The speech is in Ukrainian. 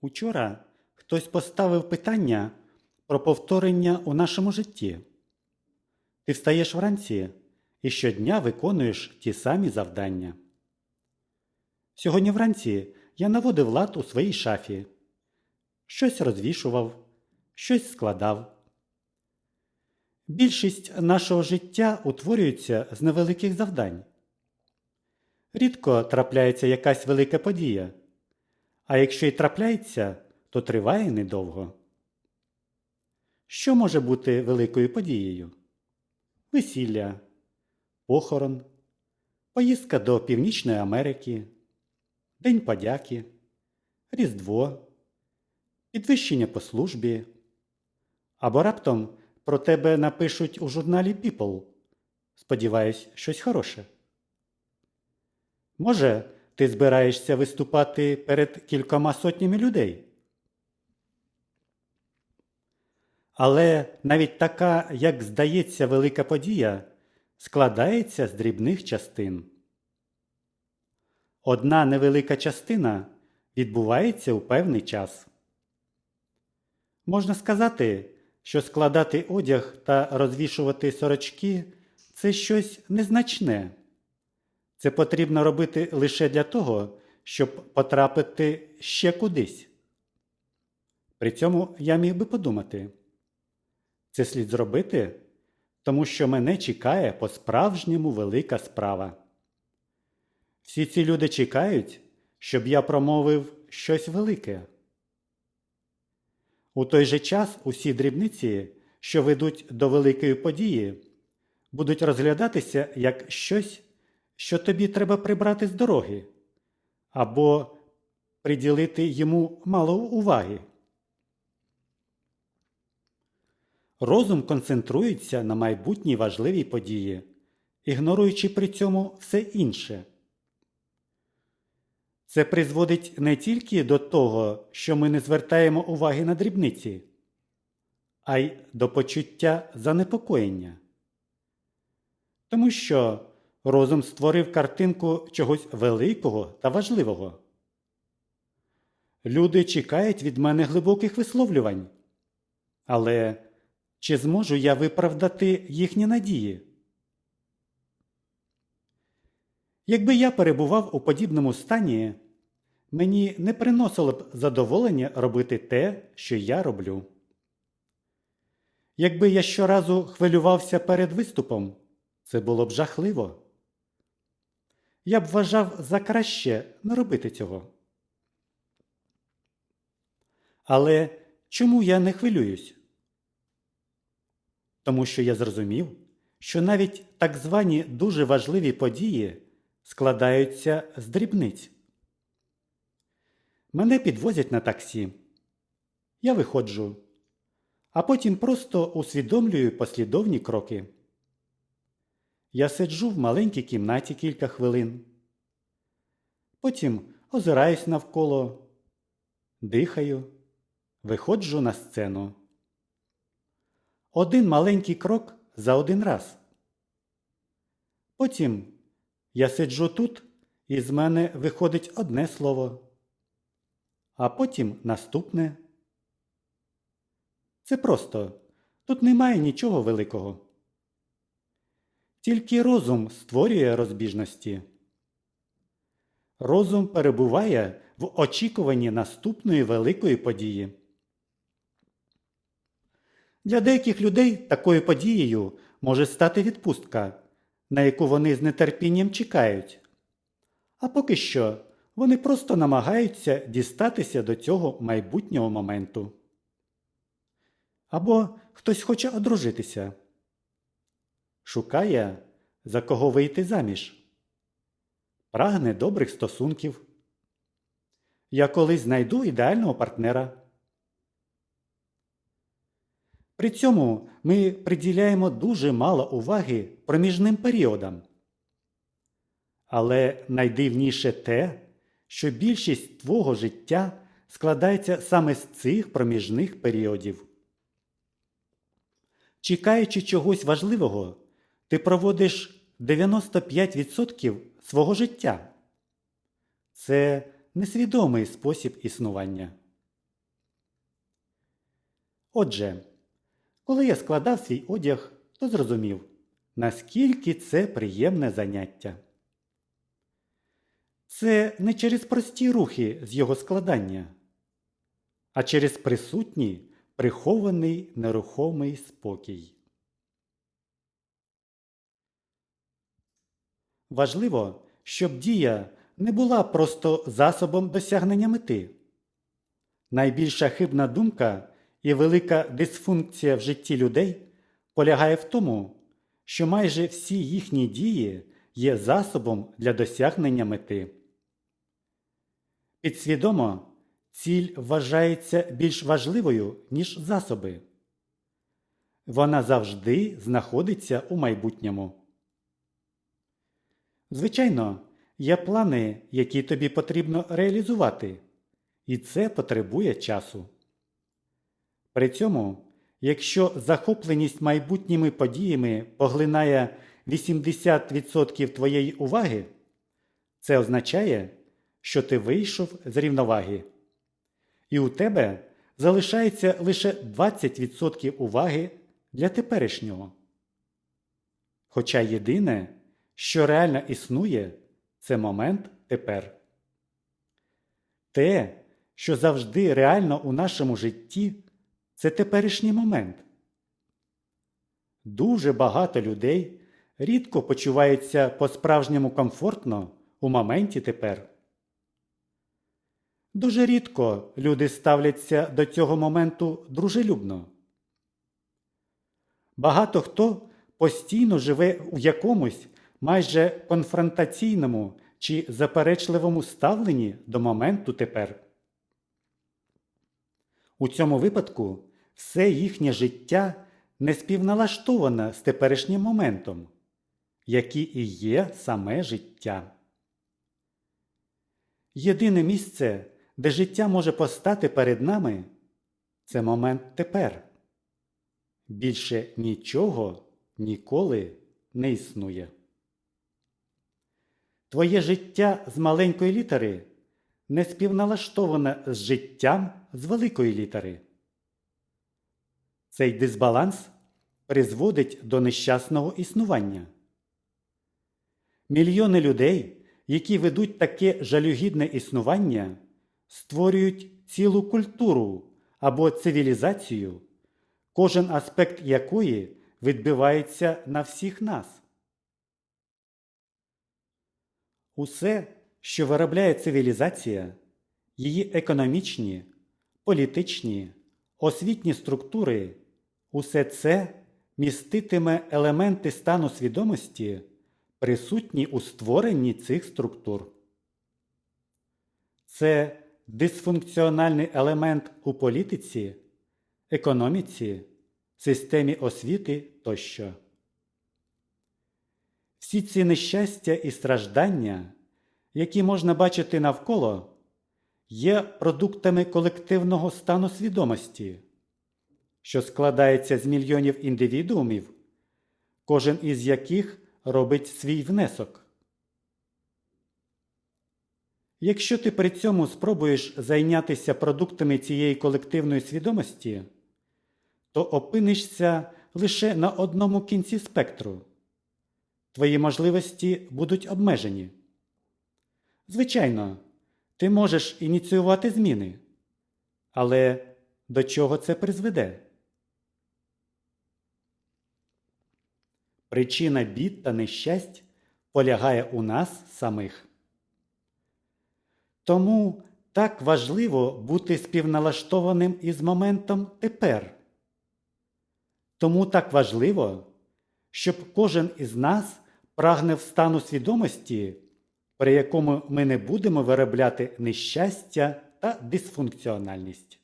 Учора хтось поставив питання про повторення у нашому житті. Ти встаєш вранці і щодня виконуєш ті самі завдання. Сьогодні вранці я наводив лад у своїй шафі, щось розвішував, щось складав. Більшість нашого життя утворюється з невеликих завдань. Рідко трапляється якась велика подія, а якщо й трапляється, то триває недовго. Що може бути великою подією? Весілля, похорон, поїздка до Північної Америки, День подяки, Різдво, підвищення по службі. Або раптом про тебе напишуть у журналі People. Сподіваюсь, щось хороше. Може, ти збираєшся виступати перед кількома сотнями людей? Але навіть така, як здається, велика подія складається з дрібних частин. Одна невелика частина відбувається у певний час. Можна сказати, що складати одяг та розвішувати сорочки це щось незначне. Це потрібно робити лише для того, щоб потрапити ще кудись. При цьому я міг би подумати. Це слід зробити, тому що мене чекає по-справжньому велика справа. Всі ці люди чекають, щоб я промовив щось велике. У той же час усі дрібниці, що ведуть до великої події, будуть розглядатися як щось, що тобі треба прибрати з дороги, або приділити йому мало уваги. Розум концентрується на майбутній важливій події, ігноруючи при цьому все інше. Це призводить не тільки до того, що ми не звертаємо уваги на дрібниці, а й до почуття занепокоєння. Тому що розум створив картинку чогось великого та важливого. Люди чекають від мене глибоких висловлювань. Але чи зможу я виправдати їхні надії? Якби я перебував у подібному стані, мені не приносило б задоволення робити те, що я роблю. Якби я щоразу хвилювався перед виступом, це було б жахливо. Я б вважав за краще не робити цього. Але чому я не хвилююсь? Тому що я зрозумів, що навіть так звані дуже важливі події складаються з дрібниць. Мене підвозять на таксі. Я виходжу, а потім просто усвідомлюю послідовні кроки. Я сиджу в маленькій кімнаті кілька хвилин. Потім озираюсь навколо, дихаю, виходжу на сцену. Один маленький крок за один раз. Потім я сиджу тут, і з мене виходить одне слово, а потім наступне. Це просто тут немає нічого великого. Тільки розум створює розбіжності. Розум перебуває в очікуванні наступної великої події. Для деяких людей такою подією може стати відпустка, на яку вони з нетерпінням чекають. А поки що вони просто намагаються дістатися до цього майбутнього моменту. Або хтось хоче одружитися, шукає, за кого вийти заміж, прагне добрих стосунків. Я колись знайду ідеального партнера. При цьому ми приділяємо дуже мало уваги проміжним періодам. Але найдивніше те, що більшість твого життя складається саме з цих проміжних періодів. Чекаючи чогось важливого, ти проводиш 95% свого життя. Це несвідомий спосіб існування. Отже, коли я складав свій одяг, то зрозумів, наскільки це приємне заняття. Це не через прості рухи з його складання, а через присутній, прихований нерухомий спокій. Важливо, щоб дія не була просто засобом досягнення мети. Найбільша хибна думка і велика дисфункція в житті людей полягає в тому, що майже всі їхні дії є засобом для досягнення мети. Підсвідомо, ціль вважається більш важливою, ніж засоби. Вона завжди знаходиться у майбутньому. Звичайно, є плани, які тобі потрібно реалізувати, і це потребує часу. При цьому, якщо захопленість майбутніми подіями поглинає 80% твоєї уваги, це означає, що ти вийшов з рівноваги, і у тебе залишається лише 20% уваги для теперішнього. Хоча єдине, що реально існує, це момент тепер. Те, що завжди реально у нашому житті, це теперішній момент. Дуже багато людей рідко почуваються по-справжньому комфортно у моменті тепер. Дуже рідко люди ставляться до цього моменту дружелюбно. Багато хто постійно живе у якомусь майже конфронтаційному чи заперечливому ставленні до моменту тепер. У цьому випадку все їхнє життя не співналаштоване з теперішнім моментом, який і є саме життя. Єдине місце, де життя може постати перед нами, це момент тепер. Більше нічого ніколи не існує. Твоє життя з маленької літери не співналаштоване з життям з великої літери. Цей дисбаланс призводить до нещасного існування. Мільйони людей, які ведуть таке жалюгідне існування, створюють цілу культуру або цивілізацію, кожен аспект якої відбивається на всіх нас. Усе, що виробляє цивілізація, її економічні, політичні, освітні структури, усе це міститиме елементи стану свідомості, присутні у створенні цих структур. Це дисфункціональний елемент у політиці, економіці, системі освіти тощо. Всі ці нещастя і страждання, які можна бачити навколо, є продуктами колективного стану свідомості, що складається з мільйонів індивідуумів, кожен із яких робить свій внесок. Якщо ти при цьому спробуєш зайнятися продуктами цієї колективної свідомості, то опинишся лише на одному кінці спектру. Твої можливості будуть обмежені. Звичайно, ти можеш ініціювати зміни. Але до чого це призведе? Причина бід та нещасть полягає у нас самих. Тому так важливо бути співналаштованим із моментом тепер. Тому так важливо, щоб кожен із нас прагне в стану свідомості, при якому ми не будемо виробляти нещастя та дисфункціональність.